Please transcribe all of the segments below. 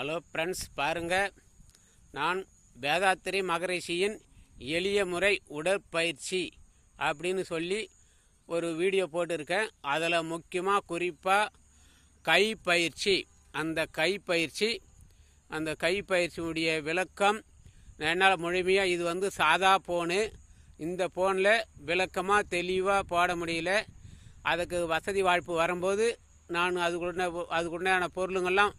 Hello friends பாருங்கள் நான் வேதாத்திரி மகரிஷியின் எளிய முறை உடற்பயிற்சி அப்படின்னு சொல்லி ஒரு வீடியோ போட்டிருக்கேன். அதில் முக்கியமாக குறிப்பாக கை பயிற்சி. அந்த கை பயிற்சி அந்த கை பயிற்சியுடைய விளக்கம் என்னால் முழுமையாக இது வந்து சாதா ஃபோனு இந்த ஃபோனில் விளக்கமாக தெளிவாக போட முடியல. அதுக்கு வசதி வாய்ப்பு வரும்போது நான் அதுக்குள்ள அதுக்குண்டான பொருளுங்கள்லாம்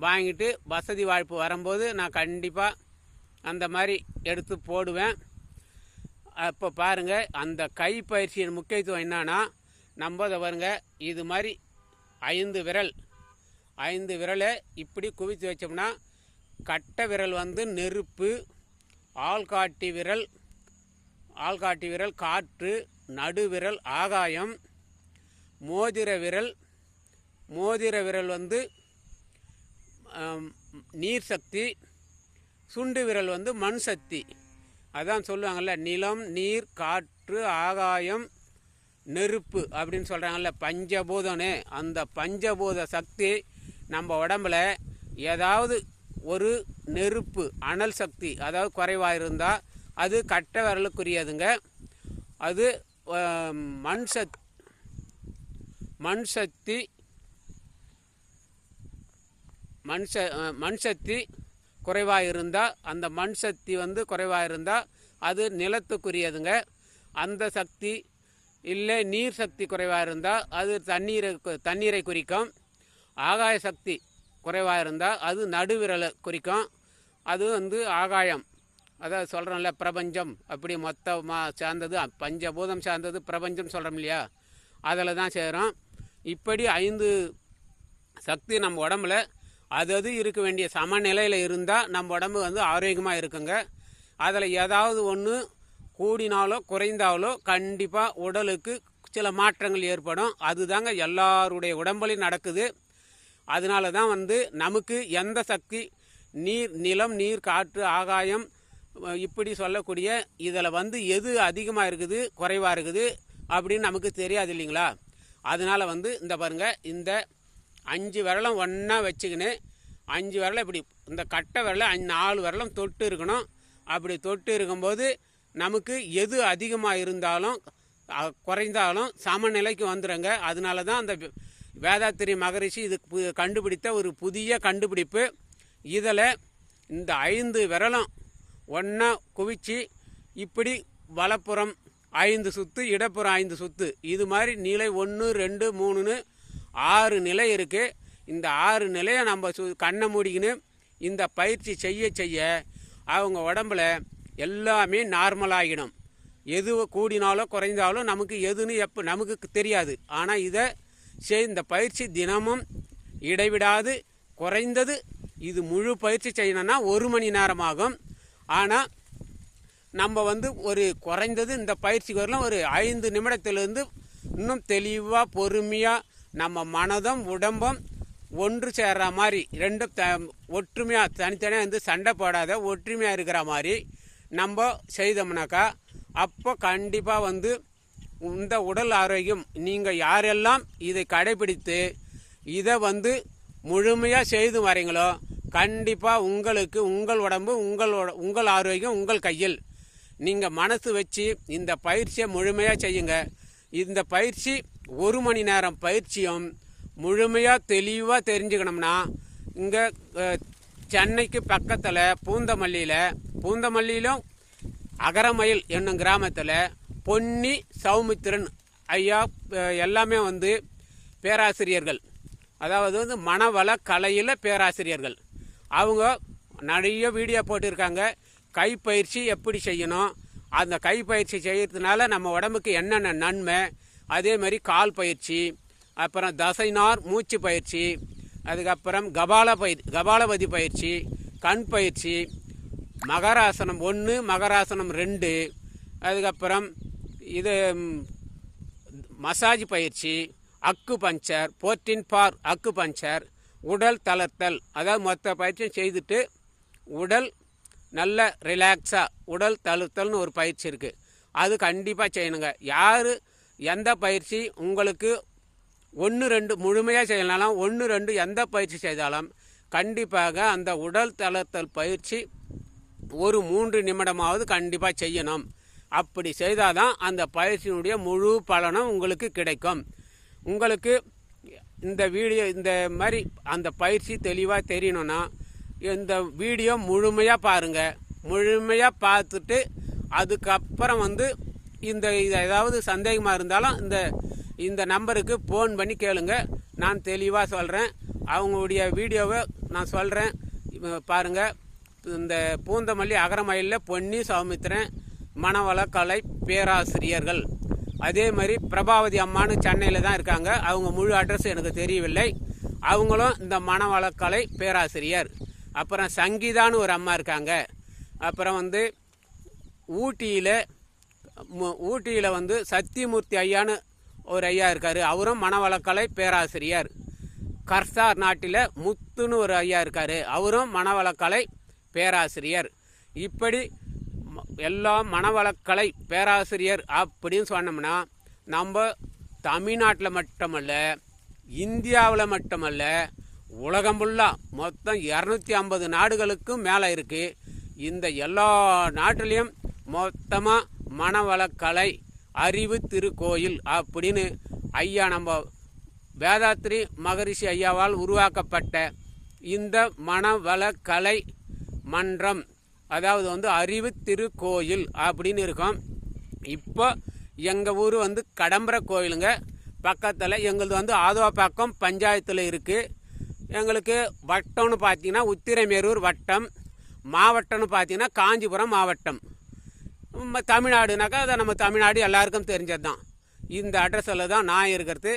வாங்கிட்டு வசதி வாய்ப்பு வரும்போது நான் கண்டிப்பாக அந்த மாதிரி எடுத்து போடுவேன். அப்போ பாருங்கள் அந்த கை பயிற்சியின் முக்கியத்துவம் என்னன்னா நம்ம அதை பாருங்க இது மாதிரி ஐந்து விரல் ஐந்து விரலை இப்படி குவித்து வச்சோம்னா கட்டை விரல் வந்து நெருப்பு ஆள்காட்டி விரல் ஆள்காட்டி விரல் காற்று நடு விரல் ஆகாயம் மோதிர விரல் மோதிர விரல் வந்து நீர் சக்தி சுண்டு விரல் வந்து மண் சக்தி. அதான் சொல்லுவாங்கள்ல நிலம் நீர் காற்று ஆகாயம் நெருப்பு அப்படின்னு சொல்கிறாங்கல்ல பஞ்சபூதம்னு. அந்த பஞ்சபூத சக்தி நம்ம உடம்புல ஏதாவது ஒரு நெருப்பு அனல் சக்தி அதாவது குறைவாக இருந்தால் அது கட்ட விரலுக்குரியதுங்க. அது மண் சக் மண் சக்தி மண் ச மண் சக்தி குறைவாக இருந்தால் அந்த மண் சக்தி வந்து குறைவாக இருந்தால் அது நிலத்துக்குரியதுங்க. அந்த சக்தி இல்லை நீர் சக்தி குறைவாக இருந்தால் அது தண்ணீரை தண்ணீரை குறிக்கும். ஆகாய சக்தி குறைவாக இருந்தால் அது நடுவிரலை குறிக்கும். அது வந்து ஆகாயம். அதாவது சொல்கிறோம்ல பிரபஞ்சம் அப்படி மொத்தமாக சார்ந்தது பஞ்சபூதம் சார்ந்தது பிரபஞ்சம் சொல்கிறோம் இல்லையா? அதில் தான் சேரும். இப்படி ஐந்து சக்தி நம்ம உடம்புல அது அது இருக்க வேண்டிய சமநிலையில் இருந்தால் நம்ம உடம்பு வந்து ஆரோக்கியமாக இருக்குங்க. அதில் ஏதாவது ஒன்று கூடினாலோ குறைந்தாலோ கண்டிப்பாக உடலுக்கு சில மாற்றங்கள் ஏற்படும். அதுதாங்க எல்லாருடைய உடம்புலையும் நடக்குது. அதனால தான் வந்து நமக்கு எந்த சக்தி நீர் நிலம் நீர் காற்று ஆகாயம் இப்படி சொல்லக்கூடிய இதில் வந்து எது அதிகமாக இருக்குது குறைவாக இருக்குது அப்படின்னு நமக்கு தெரியாது இல்லைங்களா? அதனால வந்து இந்த பாருங்க இந்த அஞ்சு விரலும் ஒன்றா வச்சுக்கின்னு அஞ்சு விரலை இப்படி இந்த கட்டை விரல அஞ்சு நாலு விரலும் தொட்டு இருக்கணும். அப்படி தொட்டு இருக்கும்போது நமக்கு எது அதிகமாக இருந்தாலும் குறைந்தாலும் சமநிலைக்கு வந்துடுங்க அதனால தான் அந்த வேதாத்திரி மகரிஷி இது கண்டுபிடித்த ஒரு புதிய கண்டுபிடிப்பு. இதில் இந்த ஐந்து விரலும் ஒன்றா குவிச்சு இப்படி வலப்புறம் ஐந்து சுத்து இடப்புறம் ஐந்து சுத்து. இது மாதிரி நிலை ஒன்று ரெண்டு மூணுன்னு ஆறு நிலை இருக்குது இந்த ஆறு நிலையை நம்ம சு கண்ணை மூடிக்கின்னு இந்த பயிற்சி செய்ய செய்ய அவங்க உடம்புல எல்லாமே நார்மலாகிடும் எது கூடினாலோ குறைந்தாலும் நமக்கு எதுன்னு எப்போ நமக்கு தெரியாது. ஆனால் இதை செய் இந்த பயிற்சி தினமும் இடைவிடாது குறைந்தது இது முழு பயிற்சி செய்யணும்னா ஒரு மணி நேரம் ஆகும் ஆனால் நம்ம வந்து ஒரு குறைந்தது இந்த பயிற்சிக்கு வரலாம். ஒரு ஐந்து நிமிடத்துலேருந்து இன்னும் தெளிவாக பொறுமையாக நம்ம மனதும் உடம்பும் ஒன்று சேர்ற மாதிரி ரெண்டும் த ஒற்றுமையாக தனித்தனியாக வந்து சண்டை போடாத ஒற்றுமையாக இருக்கிற மாதிரி நம்ம செய்தோம்னாக்கா அப்போ கண்டிப்பாக வந்து இந்த உடல் ஆரோக்கியம் நீங்கள் யாரெல்லாம் இதை கடைபிடித்து இதை வந்து முழுமையாக செய்து வரீங்களோ கண்டிப்பாக உங்களுக்கு உங்கள் உடம்பு உங்களோட உங்கள் ஆரோக்கியம் உங்கள் கையில். நீங்கள் மனசு வச்சு இந்த பயிற்சியை முழுமையாக செய்யுங்க. இந்த பயிற்சி ஒரு மணி நேரம் பயிற்சியும் முழுமையாக தெளிவாக தெரிஞ்சுக்கணும்னா இங்கே சென்னைக்கு பக்கத்தில் பூந்தமல்லியில் பூந்தமல்லியிலும் அகரமயில் என்னும் கிராமத்தில் பொன்னி சௌமித்திரன் ஐயா எல்லாமே வந்து பேராசிரியர்கள். அதாவது வந்து மனவள கலையில் பேராசிரியர்கள். அவங்க நிறைய வீடியோ போட்டிருக்காங்க. கைப்பயிற்சி எப்படி செய்யணும்? அந்த கைப்பயிற்சி செய்யறதுனால நம்ம உடம்புக்கு என்னென்ன நன்மை? அதே மாதிரி கால் பயிற்சி அப்புறம் தசைநார் மூச்சு பயிற்சி அதுக்கப்புறம் கபால பயிர் கபாலபதி பயிற்சி கண் பயிற்சி மகராசனம் ஒன்று மகராசனம் ரெண்டு அதுக்கப்புறம் இது மசாஜ் பயிற்சி அக்கு பஞ்சர் போர்டின் பார் அக்கு பஞ்சர் உடல் தளர்த்தல் அதாவது மொத்த பயிற்சியும் செய்துட்டு உடல் நல்ல ரிலாக்ஸாக உடல் தளர்த்தல்னு ஒரு பயிற்சி இருக்குது அது கண்டிப்பாக செய்யணுங்க. யார் எந்த பயிற்சி உங்களுக்கு ஒன்று ரெண்டு முழுமையாக செய்யலாம் ஒன்று ரெண்டு எந்த பயிற்சி செய்தாலும் கண்டிப்பாக அந்த உடல் தளர்த்தல் பயிற்சி ஒரு மூன்று நிமிடமாவது கண்டிப்பாக செய்யணும். அப்படி செய்தால் தான் அந்த பயிற்சியினுடைய முழு பலனும் உங்களுக்கு கிடைக்கும். உங்களுக்கு இந்த வீடியோ இந்த மாதிரி அந்த பயிற்சி தெளிவாக தெரியணும்னா இந்த வீடியோ முழுமையாக பாருங்கள் முழுமையாக பார்த்துட்டு அதுக்கப்புறம் வந்து இந்த இது ஏதாவது சந்தேகமாக இருந்தாலும் இந்த இந்த நம்பருக்கு ஃபோன் பண்ணி கேளுங்க. நான் தெளிவாக சொல்கிறேன் அவங்களுடைய வீடியோவை நான் சொல்கிறேன் பாருங்கள் இந்த பூந்தமல்லி அகரமயிலில் பொன்னி சௌமித்திரன் மனவளக்கலை பேராசிரியர்கள். அதே மாதிரி பிரபாவதி அம்மானு சென்னையில் தான் இருக்காங்க. அவங்க முழு அட்ரஸ் எனக்கு தெரியவில்லை. அவங்களும் இந்த மனவளக்கலை பேராசிரியர். அப்புறம் சங்கீதான்னு ஒரு அம்மா இருக்காங்க. அப்புறம் வந்து ஊட்டியில் ஊட்டியில் வந்து சத்தியமூர்த்தி ஐயான்னு ஒரு ஐயா இருக்கார். அவரும் மனவளக்கலை பேராசிரியர். கர்சார் நாட்டில் முத்துன்னு ஒரு ஐயா இருக்கார். அவரும் மனவளக்கலை பேராசிரியர். இப்படி ம- எல்லா மனவளக்கலை பேராசிரியர் அப்படின்னு சொன்னோம்னா நம்ம தமிழ்நாட்டில் மட்டுமல்ல இந்தியாவில் மட்டுமல்ல உலகம் ஃபுல்லாக மொத்தம் இரநூத்தி ஐம்பது நாடுகளுக்கும் மேலே இருக்குது இந்த எல்லா நாட்டிலையும் மொத்தமாக மனவளக்கலை அறிவு திருக்கோயில் அப்படின்னு ஐயா நம்ம வேதாத்ரி மகரிஷி ஐயாவால் உருவாக்கப்பட்ட இந்த மனவளக்கலை மன்றம் அதாவது வந்து அறிவு திருக்கோயில் அப்படின்னு இருக்கும். இப்போ எங்கள் ஊர் வந்து கடம்பரை கோயிலுங்க. பக்கத்தில் எங்களது வந்து ஆதவாப்பாக்கம் பஞ்சாயத்தில் இருக்குது எங்களுக்கு வட்டம்னு பார்த்தீங்கன்னா உத்திரமேரூர் வட்டம் மாவட்டம்னு பார்த்தீங்கன்னா காஞ்சிபுரம் மாவட்டம். தமிழ்நாடுனாக்கா அதை நம்ம தமிழ்நாடு எல்லாருக்கும் தெரிஞ்சது தான் இந்த அட்ரஸில் தான் நான் இருக்கிறது.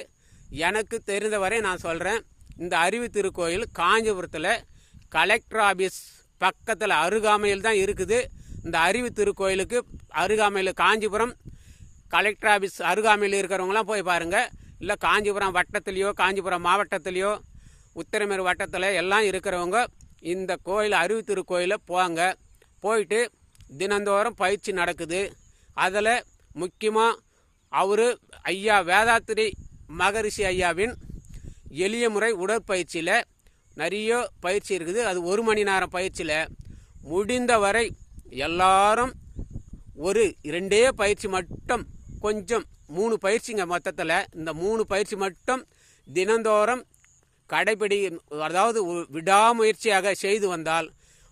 எனக்கு தெரிந்த வரை நான் சொல்கிறேன் இந்த அறிவு திருக்கோயில் காஞ்சிபுரத்தில் கலெக்டர் ஆபீஸ் பக்கத்தில் அருகாமையில் தான் இருக்குது. இந்த அறிவு திருக்கோயிலுக்கு அருகாமையில் காஞ்சிபுரம் கலெக்டர் ஆஃபீஸ் அருகாமையில் இருக்கிறவங்களாம் போய் பாருங்கள் இல்லை காஞ்சிபுரம் வட்டத்துலேயோ காஞ்சிபுரம் மாவட்டத்துலேயோ உத்திரமேறு வட்டத்தில் எல்லாம் இருக்கிறவங்க இந்த கோயில் அறிவு திருக்கோயிலை போங்க. போயிட்டு தினந்தோறும் பயிற்சி நடக்குது. அதில் முக்கியமாக அவர் ஐயா வேதாத்திரி மகரிஷி ஐயாவின் எளிய முறை உடற்பயிற்சியில் நிறைய பயிற்சி இருக்குது. அது ஒரு மணி நேரம் பயிற்சியில் முடிந்தவரை எல்லாரும் ஒரு ரெண்டே பயிற்சி மட்டும் கொஞ்சம் மூணு பயிற்சிங்க மொத்தத்தில். இந்த மூணு பயிற்சி மட்டும் தினந்தோறும் கடைபிடி அதாவது விடாமுயற்சியாக செய்து வந்தால்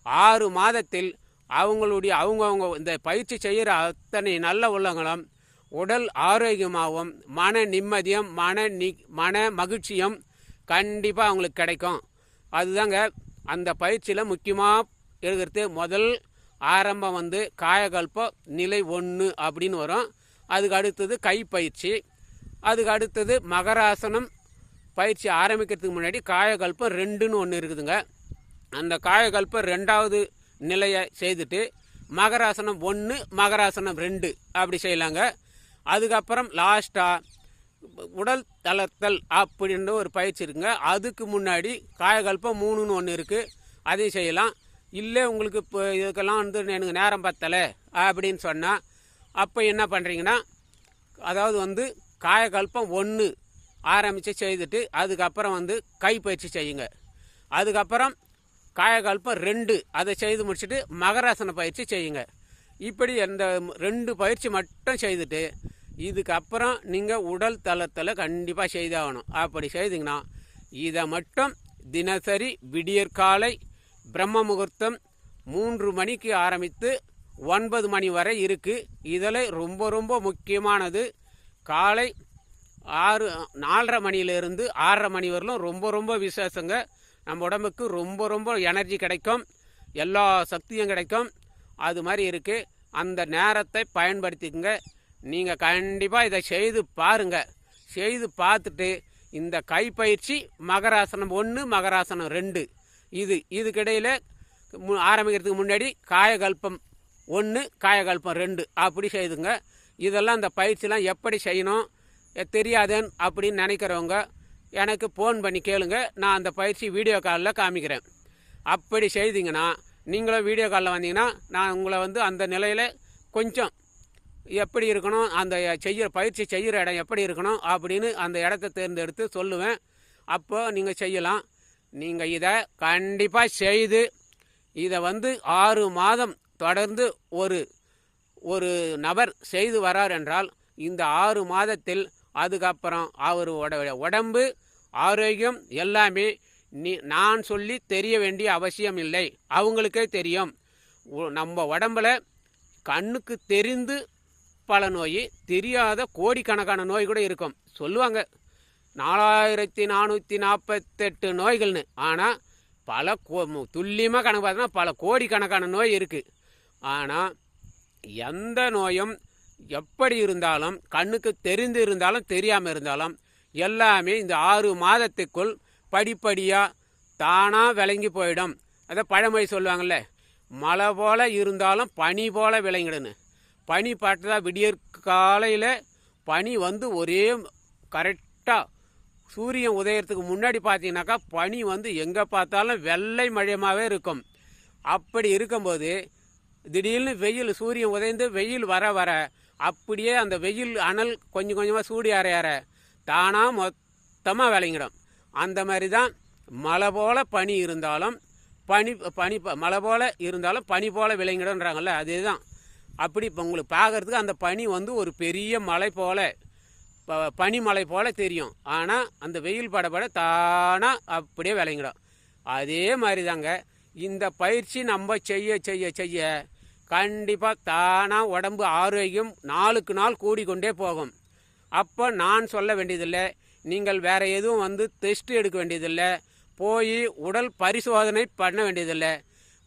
ஆறு மாதத்தில் அவங்களுடைய அவங்கவுங்க இந்த பயிற்சி செய்கிற அத்தனை நல்ல உள்ளங்களும் உடல் ஆரோக்கியமாகவும் மன நிம்மதியும் மன நி மன மகிழ்ச்சியும் கண்டிப்பாக அவங்களுக்கு கிடைக்கும். அதுதாங்க அந்த பயிற்சியில் முக்கியமாக இருக்கிறது முதல் ஆரம்பம் வந்து காயகல்பம் நிலை ஒன்று அப்படின்னு வரும். அதுக்கு அடுத்தது கைப்பயிற்சி. அதுக்கு அடுத்தது மகராசனம். பயிற்சி ஆரம்பிக்கிறதுக்கு முன்னாடி காயகல்பம் ரெண்டுன்னு ஒன்று இருக்குதுங்க. அந்த காயகல்பம் ரெண்டாவது நிலையை செய்துட்டு மகராசனம் ஒன்று மகராசனம் ரெண்டு அப்படி செய்யலாங்க. அதுக்கப்புறம் லாஸ்ட்டாக உடல் தளர்த்தல் அப்படின்ற ஒரு பயிற்சி இருக்குங்க. அதுக்கு முன்னாடி காயகல்பம் மூணுன்னு ஒன்று இருக்குது அதையும் செய்யலாம். இல்லை உங்களுக்கு இப்போ இதுக்கெல்லாம் வந்து எனக்கு நேரம் பத்தலை அப்படின்னு சொன்னால் அப்போ என்ன பண்ணுறீங்கன்னா அதாவது வந்து காயகல்பம் ஒன்று ஆரம்பித்து செய்துட்டு அதுக்கப்புறம் வந்து கைப்பயிற்சி செய்யுங்க. அதுக்கப்புறம் காயகல்பம் ரெண்டு. அதை செய்து முடிச்சுட்டு மகராசன பயிற்சி செய்யுங்க. இப்படி அந்த ரெண்டு பயிற்சி மட்டும் செய்துட்டு இதுக்கப்புறம் நீங்கள் உடல் தளத்தில் கண்டிப்பாக செய்தாகணும். அப்படி செய்திங்கன்னா இதை மட்டும் தினசரி விடியற்காலை பிரம்ம முகூர்த்தம் மூன்று மணிக்கு ஆரம்பித்து ஒன்பது மணி வரை இருக்குது இதில் ரொம்ப ரொம்ப முக்கியமானது காலை ஆறு நாலரை மணியிலிருந்து ஆறரை மணி வரலும் ரொம்ப ரொம்ப விசேஷங்க. நம்ம உடம்புக்கு ரொம்ப ரொம்ப எனர்ஜி கிடைக்கும். எல்லா சக்தியும் கிடைக்கும். அது மாதிரி இருக்குது அந்த நேரத்தை பயன்படுத்திக்கங்க. நீங்கள் கண்டிப்பாக இதை செய்து பாருங்கள் செய்து பார்த்துட்டு இந்த கைப்பயிற்சி மகராசனம் ஒன்று மகராசனம் ரெண்டு. இது இதுக்கிடையில் மு ஆரம்பிக்கிறதுக்கு முன்னாடி காயகல்பம் ஒன்று காயகல்பம் ரெண்டு. அப்படி செய்துங்க. இதெல்லாம் இந்த பயிற்சிலாம் எப்படி செய்யணும்? எ- தெரியாதுன்னு அப்படின்னு நினைக்கிறவங்க எனக்கு ஃபோன் பண்ணி கேளுங்க. நான் அந்த பயிற்சி வீடியோ காலில் காமிக்கிறேன். அப்படி செய்தீங்கன்னா நீங்களும் வீடியோ காலில் வந்தீங்கன்னா நான் உங்களை வந்து அந்த நிலையில் கொஞ்சம் எப்படி இருக்கணும் அந்த செய்கிற பயிற்சி செய்கிற இடம் எப்படி இருக்கணும் அப்படின்னு அந்த இடத்த தேர்ந்தெடுத்து சொல்லுவேன். அப்போது நீங்கள் செய்யலாம். நீங்கள் இதை கண்டிப்பாக செய்து இதை வந்து ஆறு மாதம் தொடர்ந்து ஒரு ஒரு நபர் செய்து வரார் என்றால் இந்த ஆறு மாதத்தில் அதுக்கப்புறம் அவரோட உடம்பு ஆரோக்கியம் எல்லாமே நீ நான் சொல்லி தெரிய வேண்டிய அவசியம் இல்லை. அவங்களுக்கே தெரியும். உ- நம்ம உடம்புல கண்ணுக்கு தெரிந்து பல நோய் தெரியாத கோடிக்கணக்கான நோய் கூட இருக்கும். சொல்லுவாங்க நாலாயிரத்தி நானூற்றி நாற்பத்தெட்டு நோய்கள்னு. ஆனால் பல கோ துல்லியமாக கணக்கு பார்த்தோன்னா பல கோடிக்கணக்கான நோய் இருக்குது ஆனால் எந்த நோயும் எப்படி இருந்தாலும் கண்ணுக்கு தெரிந்து இருந்தாலும் தெரியாமல் இருந்தாலும் எல்லாமே இந்த ஆறு மாதத்துக்குள் படிப்படியாக தானாக விளங்கி போயிடும். அதை பழமொழி சொல்லுவாங்கள்ல மழை போல் இருந்தாலும் பனி போல் விளங்கிடுன்னு. பனி பார்த்தா விடியற் காலையில் பனி வந்து ஒரே கரெக்டாக சூரியன் உதயத்துக்கு முன்னாடி பார்த்தீங்கன்னாக்கா பனி வந்து எங்கே பார்த்தாலும் வெள்ளை மழையமாகவே இருக்கும். அப்படி இருக்கும்போது திடீர்னு வெயில் சூரியன் உதைந்து வெயில் வர வர அப்படியே அந்த வெயில் அனல் கொஞ்சம் கொஞ்சமாக சூடி ஏற ஏற தானாக மொத்தமாக விளங்கிடும். அந்த மாதிரி தான் மழை போல் பனி இருந்தாலும் பனி பனி ப- மழை போல் இருந்தாலும் பனி போல் விளங்கிடும்ன்றாங்கல்ல அதுதான். அப்படி இப்போ உங்களுக்கு பார்க்கறதுக்கு அந்த பனி வந்து ஒரு பெரிய மலை போல் ப- பனிமலை போல் தெரியும். ஆனால் அந்த வெயில் படப்பட தானாக அப்படியே விளங்கிடும். அதே மாதிரி தாங்க இந்த பயிற்சி நம்ம செய்ய செய்ய செய்ய கண்டிப்பாக தானாக உடம்பு ஆரோக்கியம் நாளுக்கு நாள் கூடிக்கொண்டே போகும். அப்போ நான் சொல்ல வேண்டியதில்லை நீங்கள் வேறு எதுவும் வந்து டெஸ்ட் எடுக்க வேண்டியதில்லை போய் உடல் பரிசோதனை பண்ண வேண்டியதில்லை.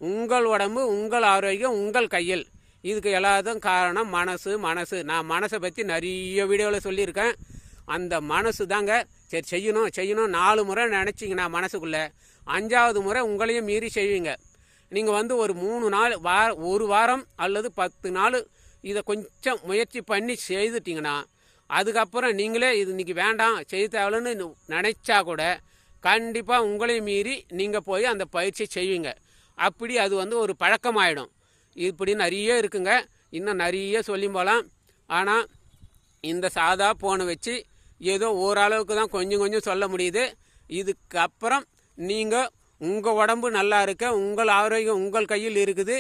உங்கள் உடம்பு உங்கள் ஆரோக்கியம் உங்கள் கையில். இதுக்கு எல்லாத்துக்கும் காரணம் மனசு மனசு. நான் மனசை பற்றி நிறைய வீடியோவில் சொல்லியிருக்கேன். அந்த மனசு தாங்க. சரி செய்யணும் செய்யணும். நாலு முறை நினச்சிங்கன்னா மனசுக்குள்ளே. அஞ்சாவது முறை உங்களையும் மீறி செய்வீங்க. நீங்கள் வந்து ஒரு மூணு நாள் வார ஒரு வாரம் அல்லது பத்து நாள் இதை கொஞ்சம் முயற்சி பண்ணி செய்துட்டிங்கன்னா அதுக்கப்புறம் நீங்களே இது இன்றைக்கி வேண்டாம் செய்ய தேவைன்னு நினச்சா கூட கண்டிப்பாக உங்களையும் மீறி நீங்கள் போய் அந்த பயிற்சி செய்வீங்க. அப்படி அது வந்து ஒரு பழக்கமாயிடும். இப்படி நிறைய இருக்குங்க. இன்னும் நிறைய சொல்லி போகலாம் ஆனால் இந்த சாதா போனை வச்சு ஏதோ ஓரளவுக்கு தான் கொஞ்சம் கொஞ்சம் சொல்ல முடியுது. இதுக்கப்புறம் நீங்கள் உங்கள் உடம்பு நல்லா இருக்க உங்கள் ஆரோக்கியம் உங்கள் கையில் இருக்குது.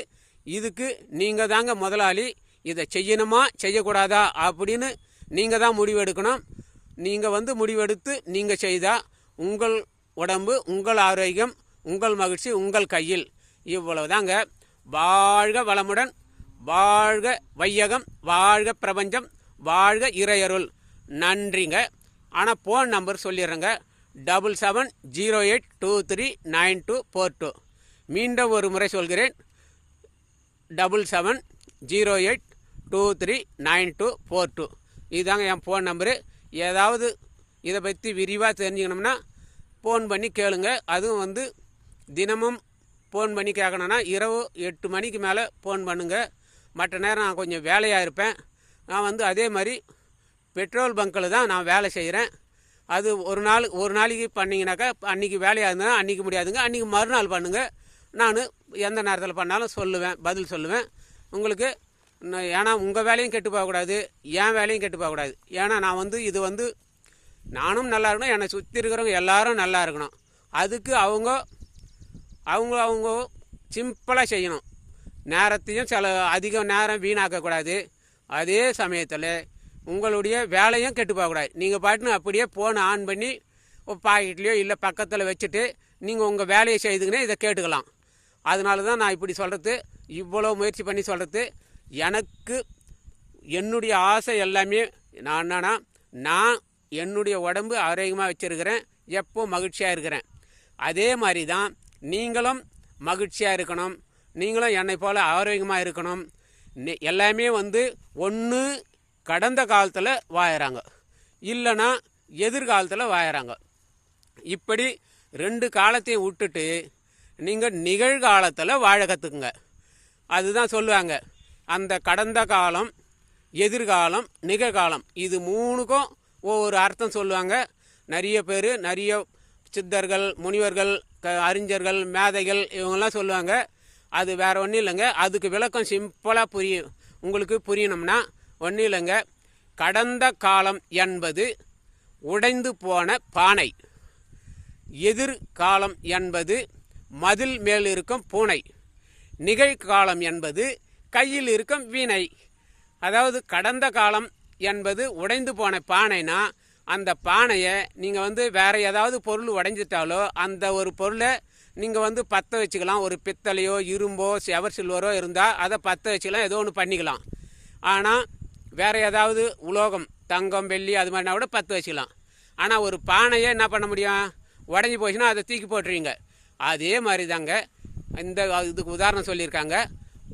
இதுக்கு நீங்கள் தாங்க முதலாளி. இதை செய்யணுமா செய்யக்கூடாதா அப்படின்னு நீங்கள் தான் முடிவெடுக்கணும் நீங்கள் வந்து முடிவெடுத்து நீங்கள் செய்தால் உங்கள் உடம்பு உங்கள் ஆரோக்கியம் உங்கள் மகிழ்ச்சி உங்கள் கையில். இவ்வளவு தாங்க வாழ்க வளமுடன் வாழ்க வையகம் வாழ்க பிரபஞ்சம் வாழ்க இறையருள். நன்றிங்க. ஆனால் phone number சொல்லிடுறேங்க. Double seven zero eight two three nine two four two மீண்டும் ஒரு முறை சொல்கிறேன். Double seven zero eight two three nine two four two இதுதாங்க என் ஃபோன் நம்பரு ஏதாவது இதை பற்றி விரிவாக தெரிஞ்சுக்கணும்னா ஃபோன் பண்ணி கேளுங்க. அதுவும் வந்து தினமும் ஃபோன் பண்ணி கேட்கணுன்னா இரவு எட்டு மணிக்கு மேலே ஃபோன் பண்ணுங்கள் மற்ற நேரம் நான் கொஞ்சம் வேலையாக இருப்பேன். நான் வந்து அதே மாதிரி பெட்ரோல் பங்க்கில் தான் நான் வேலை செய்கிறேன் அது ஒரு நாள் ஒரு நாளைக்கு பண்ணிங்கனாக்கா அன்றைக்கி வேலையாக இருந்தால் அன்றைக்கி முடியாதுங்க. அன்றைக்கி மறுநாள் பண்ணுங்கள் நான் எந்த நேரத்தில் பண்ணாலும் சொல்லுவேன் பதில் சொல்லுவேன். உங்களுக்கு ஏன்னா உங்கள் வேலையும் கெட்டு போகக்கூடாது என் வேலையும் கெட்டு போகக்கூடாது ஏன்னா நான் வந்து இது வந்து நானும் நல்லா இருக்கணும் என்னை சுற்றி இருக்கிறவங்க எல்லாரும் நல்லா இருக்கணும். அதுக்கு அவங்க அவங்க அவங்க சிம்பிளாக செய்யணும். நேரத்தையும் சில அதிக நேரம் வீணாக்கக்கூடாது. அதே சமயத்தில் உங்களுடைய வேலையும் கெட்டு போகக்கூடாது. நீங்கள் பாட்டுன்னு அப்படியே ஃபோனை ஆன் பண்ணி பாக்கெட்லேயோ இல்லை பக்கத்தில் வச்சுட்டு நீங்கள் உங்கள் வேலையை செய்துக்கினே இதை கேட்டுக்கலாம். அதனால தான் நான் இப்படி சொல்கிறது இவ்வளோ முயற்சி பண்ணி சொல்கிறது எனக்கு என்னுடைய ஆசை எல்லாமே நான் என்னன்னா நான் என்னுடைய உடம்பு ஆரோக்கியமாக வச்சுருக்கிறேன் எப்போ மகிழ்ச்சியாக இருக்கிறேன். அதே மாதிரி தான் நீங்களும் மகிழ்ச்சியாக இருக்கணும். நீங்களும் என்னை போல் ஆரோக்கியமாக இருக்கணும். எல்லாமே வந்து ஒன்று கடந்த காலத்தில் வாழறாங்க இல்லைன்னா எதிர்காலத்தில் வாழறாங்க இப்படி ரெண்டு காலத்தையும் விட்டுட்டு நீங்கள் நிகழ்காலத்தில் வாழ கற்றுக்குங்க அதுதான் சொல்லுவாங்க. அந்த கடந்த காலம் எதிர்காலம் நிகழ்காலம் இது மூணுக்கும் ஒவ்வொரு அர்த்தம் சொல்லுவாங்க. நிறைய பேர் நிறைய சித்தர்கள் முனிவர்கள் க அறிஞர்கள் மேதைகள் இவங்கெல்லாம் சொல்லுவாங்க. அது வேறு ஒன்றும் இல்லைங்க. அதுக்கு விளக்கம் சிம்பிளாக புரியும். உங்களுக்கு புரியணும்னா ஒன்றும் இல்லைங்க கடந்த காலம் என்பது உடைந்து போன பானை. எதிர்காலம் என்பது மதில் மேல் இருக்கும் பூனை. நிகழ்காலம் என்பது கையில் இருக்கும் வீணை. அதாவது கடந்த காலம் என்பது உடைந்து போன பானைனா அந்த பானையை நீங்கள் வந்து வேறு ஏதாவது பொருள் உடைஞ்சிட்டாலோ அந்த ஒரு பொருளை நீங்கள் வந்து பற்ற வச்சுக்கலாம். ஒரு பித்தளையோ இரும்போ செவர் சில்வரோ இருந்தால் அதை பற்ற வச்சுக்கலாம். ஏதோ ஒன்று பண்ணிக்கலாம். ஆனால் வேறு ஏதாவது உலோகம் தங்கம் வெள்ளி அது மாதிரினா கூட பத்து வச்சுக்கலாம். ஆனால் ஒரு பானையை என்ன பண்ண முடியும்? உடஞ்சி போச்சுன்னா அதை தூக்கி போட்டுருவீங்க. அதே மாதிரி தாங்க இந்த இதுக்கு உதாரணம் சொல்லியிருக்காங்க.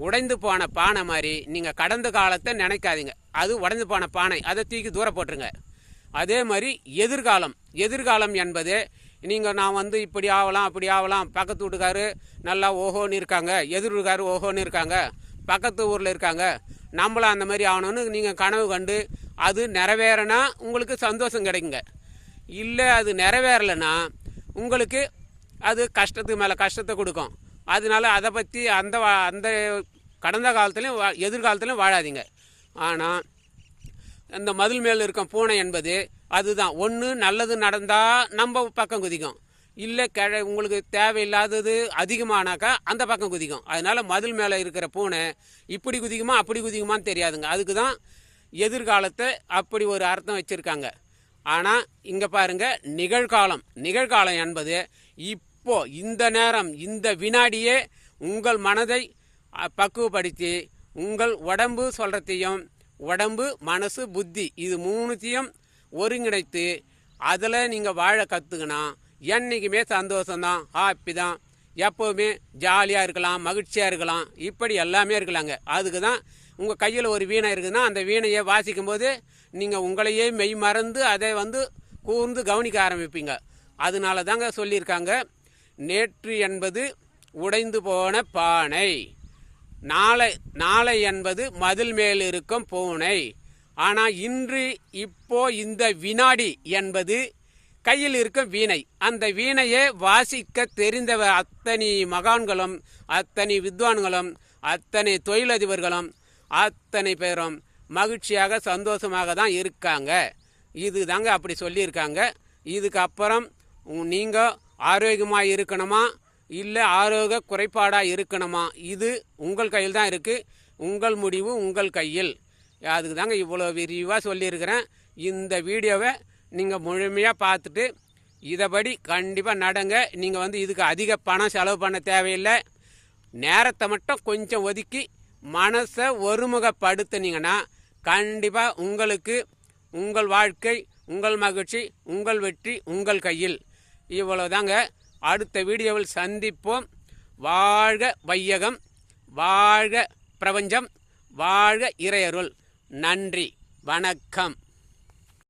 உடைந்து போன பானை மாதிரி நீங்கள் கடந்த காலத்தை நினைக்காதீங்க. அது உடைந்து போன பானை அதை தூக்கி தூர போட்டுருங்க. அதே மாதிரி எதிர்காலம் எதிர்காலம் என்பது நீங்கள் நான் வந்து இப்படி ஆகலாம் அப்படி ஆகலாம் பக்கத்து வீட்டுக்காரு நல்லா ஓஹோன்னு இருக்காங்க எதிர் வீட்டுக்காரு ஓஹோன்னு இருக்காங்க பக்கத்து ஊரில் இருக்காங்க நம்மளும் அந்த மாதிரி ஆகணும்னு நீங்கள் கனவு கண்டு அது நிறைவேறனா உங்களுக்கு சந்தோஷம் கிடைக்குங்க. இல்லை அது நிறைவேறலைன்னா உங்களுக்கு அது கஷ்டத்துக்கு மேலே கஷ்டத்தை கொடுக்கும். அதனால அதை பற்றி அந்த அந்த கடந்த காலத்துலையும் வா- எதிர்காலத்துலையும் வாழாதீங்க. ஆனால் இந்த மதில் மேல் இருக்கும் பூனை என்பது அதுதான். ஒன்று நல்லது நடந்தால் நம்ம பக்கம் குதிக்கும். இல்லை கிழ உங்களுக்கு தேவையில்லாதது அதிகமானாக்கா அந்த பக்கம் குதிக்கும். அதனால் மதில் மேலே இருக்கிற பூனை இப்படி குதிக்குமா அப்படி குதிக்குமான்னு தெரியாதுங்க. அதுக்கு தான் எதிர்காலத்தை அப்படி ஒரு அர்த்தம் வச்சுருக்காங்க. ஆனால் இங்கே பாருங்க நிகழ்காலம். நிகழ்காலம் என்பது இப்போ இந்த நேரம் இந்த வினாடியே உங்கள் மனதை பக்குவப்படுத்தி உங்கள் உடம்பு சொல்கிறதையும் உடம்பு மனசு புத்தி இது மூணுத்தையும் ஒருங்கிணைத்து அதில் நீங்கள் வாழ கற்றுக்கினா என்றைக்குமே சந்தோஷம்தான் ஹாப்பி தான். எப்போவுமே ஜாலியாக இருக்கலாம் மகிழ்ச்சியாக இருக்கலாம். இப்படி எல்லாமே இருக்கலாங்க. அதுக்கு தான் உங்கள் கையில் ஒரு வீணை இருக்குதுன்னா அந்த வீணையை வாசிக்கும்போது நீங்கள் உங்களையே மெய் மறந்து அதை வந்து கூர்ந்து கவனிக்க ஆரம்பிப்பீங்க. அதனால தாங்க சொல்லியிருக்காங்க நேற்று என்பது உடைந்து போன பானை. நாளை நாளை என்பது மதில் மேல் இருக்கும் பூனை. ஆனால் இன்று இப்போ இந்த வினாடி என்பது கையில் இருக்கும் வீணை. அந்த வீணையை வாசிக்க தெரிந்த அத்தனை மகான்களும் அத்தனை வித்வான்களும் அத்தனை தொழிலதிபர்களும் அத்தனை பேரும் மகிழ்ச்சியாக சந்தோஷமாக தான் இருக்காங்க. இது தாங்க அப்படி சொல்லியிருக்காங்க. இதுக்கு அப்புறம் நீங்கள் ஆரோக்கியமாக இருக்கணுமா? இல்லை ஆரோக்கிய குறைபாடாக இருக்கணுமா? இது உங்கள் கையில் தான் இருக்குது உங்கள் முடிவு உங்கள் கையில். அதுக்கு தாங்க இவ்வளோ விரிவாக சொல்லியிருக்கிறேன். இந்த வீடியோவை நீங்கள் முழுமையாக பார்த்துட்டு இதைபடி கண்டிப்பாக நடங்க. நீங்கள் வந்து இதுக்கு அதிக பணம் செலவு பண்ண தேவையில்லை. நேரத்தை மட்டும் கொஞ்சம் ஒதுக்கி மனசை ஒருமுகப்படுத்தினீங்கன்னா கண்டிப்பாக உங்களுக்கு உங்கள் வாழ்க்கை உங்கள் மகிழ்ச்சி உங்கள் வெற்றி உங்கள் கையில். இவ்வளோதாங்க அடுத்த வீடியோவில் சந்திப்போம். வாழ்க வையகம் வாழ்க பிரபஞ்சம் வாழ்க இறையருள். நன்றி வணக்கம்.